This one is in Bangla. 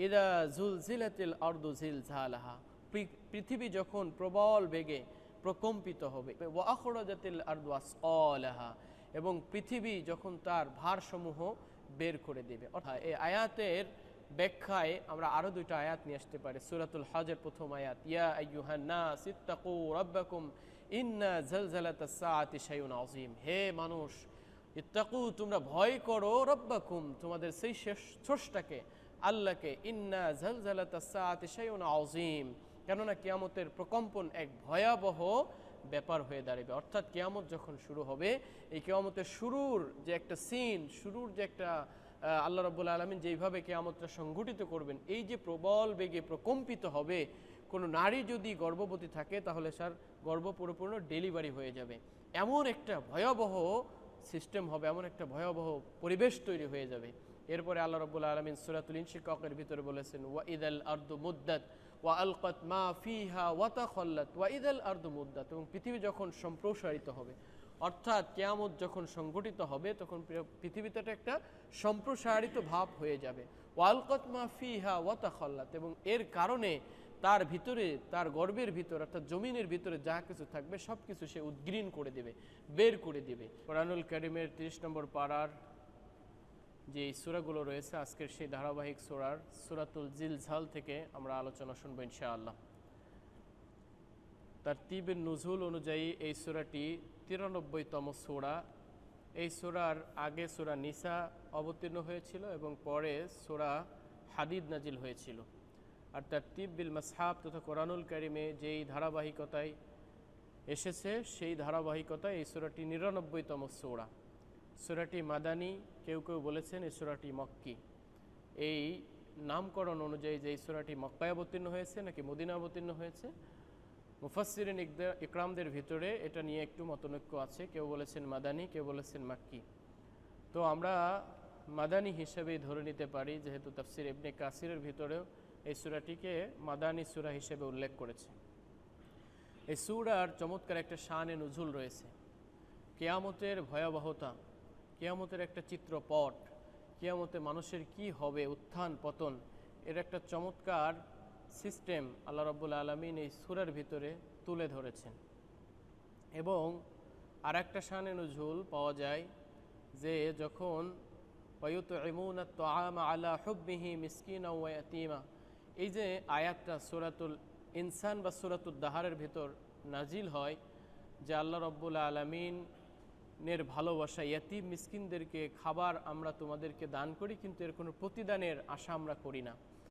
ইদা আরদু জিলঝালাহা পৃ- পৃথিবী যখন প্রবল বেগে প্রকম্পিত হবে, ওয়া আখরাজাতিল আরদু আসকালাহা, এবং পৃথিবী যখন তার ভারসমূহ বের করে দেবে। অর্থাৎ এই আয়াতের ব্যাখ্যায় আমরা আরও দুইটা আয়াত নিয়ে আসতে পারি। সূরাতুল হজের প্রথম আয়াত, ইয়া আইয়ুহান নাস ইত্তাকু রাব্বাকুম ইন্না জালজালাতাস সাআতি শাইউন আযীম। হে মানুষ, ইত্তাকু, তোমরা ভয় করো রব্বাকুম, তোমাদের সেই শেষ স্রষ্টাকে আল্লাহকে, ইন্না আযীম কেননা কিয়ামতের প্রকম্পন এক ভয়াবহ ব্যাপার হয়ে দাঁড়াবে। অর্থাৎ কিয়ামত যখন শুরু হবে, এই কিয়ামতের শুরুর যে একটা সিন, শুরুর যে একটা আল্লাহ রব্বুল আলমিন যেইভাবে কেয়ামতটা সংগঠিত করবেন, এই যে প্রবল বেগে প্রকম্পিত হবে, কোনো নারী যদি গর্ভবতী থাকে, তাহলে স্যার গর্ভ পরিপূর্ণ ডেলিভারি হয়ে যাবে। এমন একটা ভয়াবহ সিস্টেম হবে, এমন একটা ভয়াবহ পরিবেশ তৈরি হয়ে যাবে। এরপরে আল্লাহ রব্বুল আলমিন সুরাতুল ইনশিকাকের ভিতরে বলেছেন, ওয়া ইদাল আর্দু মুদ্দাত, ওয়া আলকাত মা ফিহা ওয়াতা খল্লাত ওয়া ইদাল আর্দু মুদ্দাত। এবং পৃথিবী যখন সম্প্রসারিত হবে, অর্থাৎ কেয়ামত যখন সংগঠিত হবে, তখন পৃথিবীতে একটা সম্প্রসারিত ভাব হয়ে যাবে। ওয়ালকত মা ফিহা ওয়াতা খল্লাত এবং এর কারণে তার ভিতরে, তার গর্বের ভিতর, অর্থাৎ জমিনের ভিতরে যা কিছু থাকবে সব কিছু সে উদ্গ্রীন করে দেবে, বের করে দেবে। কোরআনুল করিমের তিরিশ নম্বর পাড়ার যে সুরাগুলো রয়েছে, আজকের সেই ধারাবাহিক সুরার সুরাতুল জিলঝাল থেকে আমরা আলোচনা শুনব ইনশাআল্লাহ। তার তিবের নজুল অনুযায়ী এই সুরাটি তিরানব্বইতম সুরা। এই সুরার আগে সুরা নিসা অবতীর্ণ হয়েছিল এবং পরে সুরা হাদিদ নাজিল হয়েছিল। আর তার তিব্বিল মাসহাব তথা কোরআনুল কারিমে যেই ধারাবাহিকতায় এসেছে, সেই ধারাবাহিকতায় এই সুরাটি নিরানব্বইতম সুরা। সুরাটি মাদানি, কেউ কেউ বলেছেন এই সুরাটি মক্কি। এই নামকরণ অনুযায়ী যে সুরাটি মক্কায় অবতীর্ণ হয়েছে নাকি মদিনা অবতীর্ণ হয়েছে, মুফাসসিরিন ইকদা- ইকরামদের ভিতরে এটা নিয়ে একটু মতনৈক্য আছে। কেউ বলেছেন মাদানি, কেউ বলেছেন মাক্কি। তো আমরা মাদানি হিসেবেই ধরে নিতে পারি, যেহেতু তাফসির ইবনে কাসিরের ভিতরেও এই সুরাটিকে মাদানি সুরা হিসেবে উল্লেখ করেছে। এই সুরার চমৎকার একটা শানে নজুল রয়েছে। কেয়ামতের ভয়াবহতা কেয়ামতের একটা চিত্রপট, কেয়ামতে মানুষের কি হবে, উত্থান, পতন, এর একটা চমৎকার সিস্টেম আল্লাহ রব্বুল আলমিন এই সুরার ভিতরে তুলে ধরেছেন। এবং আর একটা শানে নজুল পাওয়া যায় যে যখন আলা হুব্বিহি মিসকিনা ওয়া ইয়াতীমা, এই যে আয়াতটা সুরাতুল ইনসান বা সুরাতুল দাহারের ভিতর নাজিল হয় যে আল্লাহ রব্বুল আলমিনের ভালোবাসা, ইয়াতিম মিসকিনদেরকে খাবার আমরা তোমাদেরকে দান করি, কিন্তু এর কোনো প্রতিদানের আশা আমরা করি না।